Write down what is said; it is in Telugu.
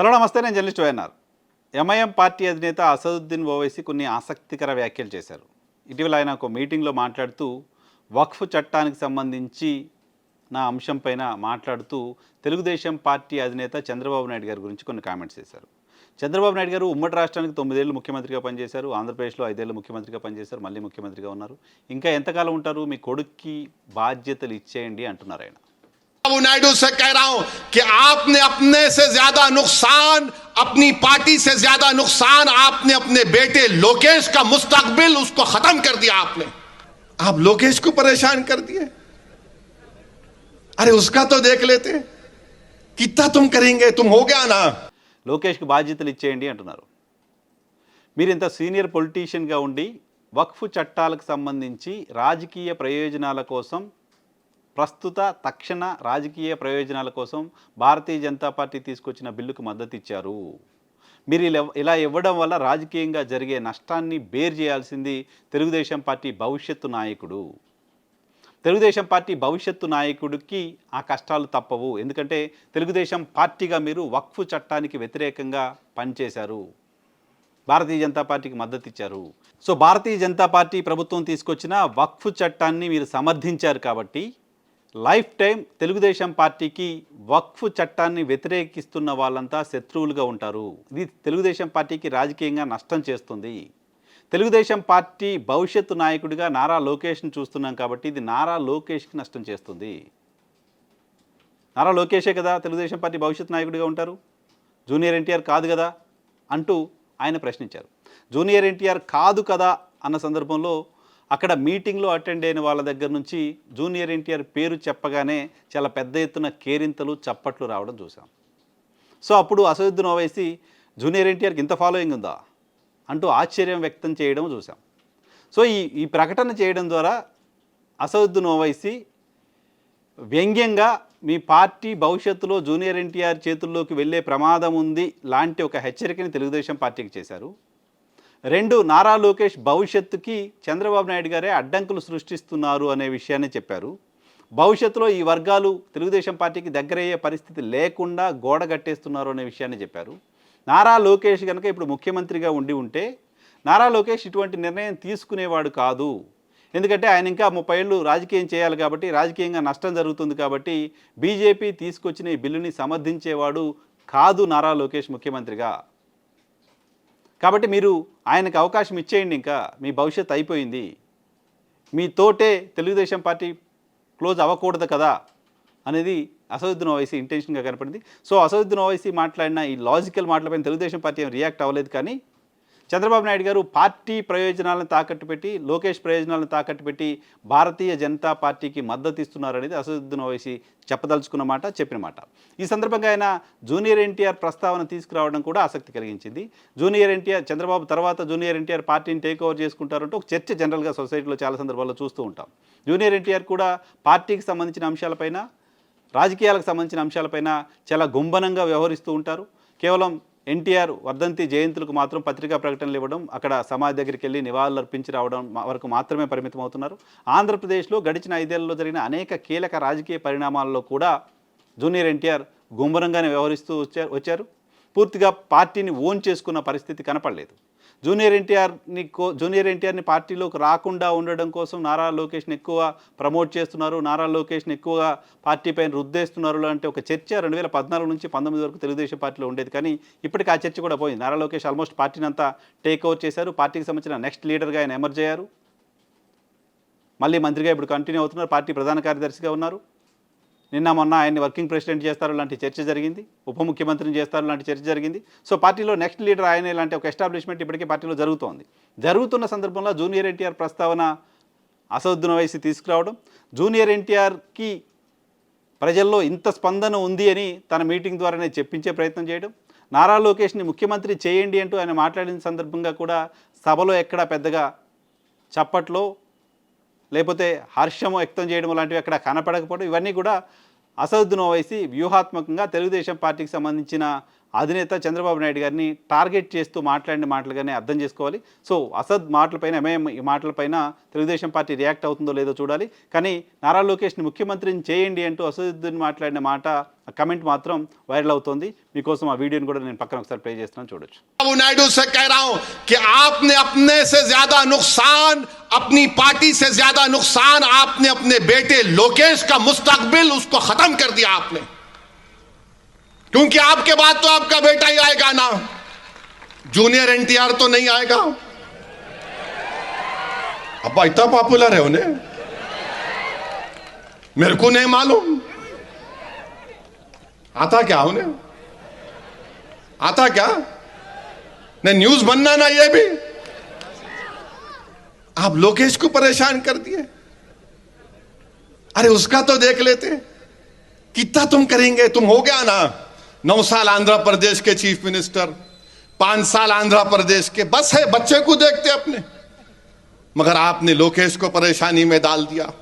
హలో నమస్తే నేను జర్నలిస్ట్ వైఎన్ఆర్. ఎంఐఎం పార్టీ అధినేత అసదుద్దీన్ ఓవైసీ కొన్ని ఆసక్తికర వ్యాఖ్యలు చేశారు. ఇటీవల ఆయన ఒక మీటింగ్లో మాట్లాడుతూ వక్ఫ్ చట్టానికి సంబంధించి నా అంశం పైన మాట్లాడుతూ తెలుగుదేశం పార్టీ అధినేత చంద్రబాబు నాయుడు గారి గురించి కొన్ని కామెంట్స్ చేశారు. చంద్రబాబు నాయుడు గారు ఉమ్మడి రాష్ట్రానికి తొమ్మిదేళ్ళు ముఖ్యమంత్రిగా పనిచేశారు ఆంధ్రప్రదేశ్లో ఐదేళ్ళు ముఖ్యమంత్రిగా పనిచేశారు మళ్ళీ ముఖ్యమంత్రిగా ఉన్నారు. ఇంకా ఎంతకాలం ఉంటారు? మీ కొడుక్కి బాధ్యతలు ఇచ్చేయండి అంటున్నారు ఆయన. बाबू नायडू से कह रहा हूं कि आपने अपने से ज्यादा नुकसान अपनी पार्टी से ज्यादा नुकसान आपने अपने बेटे लोकेश का मुस्तकबिल उसको खत्म कर दिया आपने आप लोकेश को परेशान कर दिए अरे उसका तो देख लेते कितना तुम करेंगे तुम हो गया ना లోకేష్కి బాధ్యతలు ఇచ్చేయండి అంటున్నారు మీరు ఇంత సీనియర్ పొలిటీషియన్గా ఉండి వక్ఫ్ చట్టాలకు సంబంధించి రాజకీయ ప్రయోజనాల కోసం ప్రస్తుత తక్షణ రాజకీయ ప్రయోజనాల కోసం భారతీయ జనతా పార్టీ తీసుకొచ్చిన బిల్లుకు మద్దతు ఇచ్చారు మీరు ఇలా ఇలా ఇవ్వడం వల్ల రాజకీయంగా జరిగే నష్టాన్ని బేర్ చేయాల్సింది తెలుగుదేశం పార్టీ భవిష్యత్తు నాయకుడు. తెలుగుదేశం పార్టీ భవిష్యత్తు నాయకుడికి ఆ కష్టాలు తప్పవు. ఎందుకంటే తెలుగుదేశం పార్టీగా మీరు వక్ఫ్ చట్టానికి వ్యతిరేకంగా పనిచేశారు. భారతీయ జనతా పార్టీకి మద్దతు ఇచ్చారు సో భారతీయ జనతా పార్టీ ప్రభుత్వం తీసుకొచ్చిన వక్ఫ్ చట్టాన్ని మీరు సమర్థించారు కాబట్టి లైఫ్ టైం తెలుగుదేశం పార్టీకి వక్ఫ్ చట్టాన్ని వ్యతిరేకిస్తున్న వాళ్ళంతా శత్రువులుగా ఉంటారు. ఇది తెలుగుదేశం పార్టీకి రాజకీయంగా నష్టం చేస్తుంది. తెలుగుదేశం పార్టీ భవిష్యత్తు నాయకుడిగా నారా లోకేష్ని చూస్తున్నాం కాబట్టి ఇది నారా లోకేష్కి నష్టం చేస్తుంది. నారా లోకేషే కదా తెలుగుదేశం పార్టీ భవిష్యత్ నాయకుడిగా ఉంటారు. జూనియర్ ఎన్టీఆర్ కాదు కదా అంటూ ఆయన ప్రశ్నించారు. జూనియర్ ఎన్టీఆర్ కాదు కదా అన్న సందర్భంలో అక్కడ మీటింగ్లో అటెండ్ అయిన వాళ్ళ దగ్గర నుంచి జూనియర్ ఎన్టీఆర్ పేరు చెప్పగానే చాలా పెద్ద ఎత్తున కేరింతలు చప్పట్లు రావడం చూసాం. సో అప్పుడు అసదుద్దీన్ ఓవైసీ జూనియర్ ఎన్టీఆర్కి ఇంత ఫాలోయింగ్ ఉందా? అంటూ ఆశ్చర్యం వ్యక్తం చేయడం చూసాం. సో ఈ ఈ ప్రకటన చేయడం ద్వారా అసదుద్దీన్ ఓవైసీ వ్యంగ్యంగా మీ పార్టీ భవిష్యత్తులో జూనియర్ ఎన్టీఆర్ చేతుల్లోకి వెళ్ళే ప్రమాదం ఉంది లాంటి ఒక హెచ్చరికని తెలుగుదేశం పార్టీకి చేశారు. రెండు నారా లోకేష్ భవిష్యత్తుకి చంద్రబాబు నాయుడు గారే అడ్డంకులు సృష్టిస్తున్నారు అనే విషయాన్ని చెప్పారు. భవిష్యత్తులో ఈ వర్గాలు తెలుగుదేశం పార్టీకి దగ్గరయ్యే పరిస్థితి లేకుండా గోడ కట్టేస్తున్నారు అనే విషయాన్ని చెప్పారు. నారా లోకేష్ కనుక ఇప్పుడు ముఖ్యమంత్రిగా ఉండి ఉంటే నారా లోకేష్ ఇటువంటి నిర్ణయం తీసుకునేవాడు కాదు. ఎందుకంటే ఆయన ఇంకా ముప్పై ఏళ్ళు రాజకీయం చేయాలి కాబట్టి రాజకీయంగా నష్టం జరుగుతుంది కాబట్టి బీజేపీ తీసుకొచ్చిన ఈ బిల్లుని సమర్థించేవాడు కాదు నారా లోకేష్ ముఖ్యమంత్రిగా. కాబట్టి మీరు ఆయనకు అవకాశం ఇచ్చేయండి ఇంకా. మీ భవిష్యత్తు అయిపోయింది. మీ తోటే తెలుగుదేశం పార్టీ క్లోజ్ అవ్వకూడదు కదా అనేది అసదుద్దీన్ ఓవైసీ ఇంటెన్షన్గా కనపడింది. సో అసదుద్దీన్ ఓవైసీ మాట్లాడిన ఈ లాజికల్ మాటలపైన తెలుగుదేశం పార్టీ ఏం రియాక్ట్ అవ్వలేదు కానీ చంద్రబాబు నాయుడు గారు పార్టీ ప్రయోజనాలను తాకట్టు పెట్టి లోకేష్ ప్రయోజనాలను తాకట్టు పెట్టి భారతీయ జనతా పార్టీకి మద్దతు ఇస్తున్నారనేది అసదుద్దీన్ ఓవైసీ చెప్పదలుచుకున్న మాట చెప్పిన మాట. ఈ సందర్భంగా ఆయన జూనియర్ ఎన్టీఆర్ ప్రస్తావన తీసుకురావడం కూడా ఆసక్తి కలిగించింది. జూనియర్ ఎన్టీఆర్ చంద్రబాబు తర్వాత జూనియర్ ఎన్టీఆర్ పార్టీని టేక్ ఓవర్ చేసుకుంటారంటే ఒక చర్చ జనరల్గా సొసైటీలో చాలా సందర్భాల్లో చూస్తూ ఉంటాం. జూనియర్ ఎన్టీఆర్ కూడా పార్టీకి సంబంధించిన అంశాలపైన రాజకీయాలకు సంబంధించిన అంశాలపైన చాలా గుంభనంగా వ్యవహరిస్తూ ఉంటారు. కేవలం ఎన్టీఆర్ వర్ధంతి జయంతులకు మాత్రం పత్రికా ప్రకటనలు ఇవ్వడం అక్కడ సమాధి దగ్గరికి వెళ్ళి నివాళులు అర్పించి రావడం వరకు మాత్రమే పరిమితం అవుతున్నారు ఆంధ్రప్రదేశ్లో గడిచిన ఐదేళ్ళలో జరిగిన అనేక కీలక రాజకీయ పరిణామాల్లో కూడా జూనియర్ ఎన్టీఆర్ గుంభరంగానే వ్యవహరిస్తూ వచ్చారు. వచ్చారు. పూర్తిగా పార్టీని ఓన్ చేసుకున్న పరిస్థితి కనపడలేదు. జూనియర్ ఎన్టీఆర్ని కో జూనియర్ ఎన్టీఆర్ని పార్టీలోకి రాకుండా ఉండడం కోసం నారా లోకేష్ని ఎక్కువ ప్రమోట్ చేస్తున్నారు. నారా లోకేష్ని ఎక్కువగా పార్టీ పైన రుద్దేస్తున్నారు అంటే ఒక చర్చ రెండు వేల పద్నాలుగు నుంచి పంతొమ్మిది వరకు తెలుగుదేశం పార్టీలో ఉండేది. కానీ ఇప్పటికి ఆ చర్చ కూడా పోయింది. నారా లోకేష్ ఆల్మోస్ట్ పార్టీని అంతా టేక్ ఓవర్ చేశారు. పార్టీకి సంబంధించిన నెక్స్ట్ లీడర్గా ఆయన ఎమర్జ్ అయ్యారు. మళ్ళీ మంత్రిగా ఇప్పుడు కంటిన్యూ అవుతున్నారు. పార్టీ ప్రధాన కార్యదర్శిగా ఉన్నారు. నిన్న మొన్న ఆయన్ని వర్కింగ్ ప్రెసిడెంట్ చేస్తారు లాంటి చర్చ జరిగింది ఉప ముఖ్యమంత్రిని చేస్తారు లాంటి చర్చ జరిగింది. సో పార్టీలో నెక్స్ట్ లీడర్ ఆయన ఇలాంటి ఒక ఎస్టాబ్లిష్మెంట్ ఇప్పటికే పార్టీలో జరుగుతోంది. జరుగుతున్న సందర్భంలో జూనియర్ ఎన్టీఆర్ ప్రస్తావన అసదుద్దీన్ వయసు తీసుకురావడం జూనియర్ ఎన్టీఆర్కి ప్రజల్లో ఇంత స్పందన ఉంది అని తన మీటింగ్ ద్వారానే చెప్పించే ప్రయత్నం చేయడం నారా లోకేష్ని ముఖ్యమంత్రి చేయండి అంటూ ఆయన మాట్లాడిన సందర్భంగా కూడా సభలో ఎక్కడా పెద్దగా చప్పట్లో లేకపోతే హర్షము వ్యక్తం చేయడం లాంటివి అక్కడ కనపడకపోవడం ఇవన్నీ కూడా అసదుద్దీన్ ఓవైసీ వ్యూహాత్మకంగా తెలుగుదేశం పార్టీకి సంబంధించిన అధినేత చంద్రబాబు నాయుడు గారిని టార్గెట్ చేస్తూ మాట్లాడిన మాటలుగానే అర్థం చేసుకోవాలి. సో అసద్ మాటలపైన ఎంఐఎం ఈ మాటలపైన తెలుగుదేశం పార్టీ రియాక్ట్ అవుతుందో లేదో చూడాలి. కానీ నారా లోకేష్ని ముఖ్యమంత్రిని చేయండి అంటూ అసదుద్దీన్ మాట్లాడిన మాట కమెంట్ మాత్రం వైరల్ అవుతోంది మీకోసం ఆ వీడియోని కూడా నేను పక్కన ఒకసారి ప్లే చేస్తున్నాను చూడొచ్చు बाबू नायडू से कह रहा हूं कि आपने अपने से ज्यादा नुकसान अपनी पार्टी से ज्यादा नुकसान आपने अपने बेटे लोकेश का मुस्तकबिल उसको खत्म कर दिया आपने क्योंकि आपके बाद तो आपका बेटा ही आएगा ना जूनियर एनटीआर तो नहीं आएगा अब्बा इतना पॉपुलर है उन्हें मेरे को नहीं मालूम आता क्या उन्हें आता क्या? नहीं न्यूज़ बनना ना ये भी। आप लोकेश को परेशान कर दिए। अरे उसका तो देख लेते। कितना तुम करेंगे? तुम हो गया ना? नौ साल आंध्र प्रदेश के चीफ मिनिस्टर, पाँच साल आंध्र प्रदेश के। बस है, बच्चे को देखते अपने। मगर आपने लोकेश को परेशानी में डाल दिया।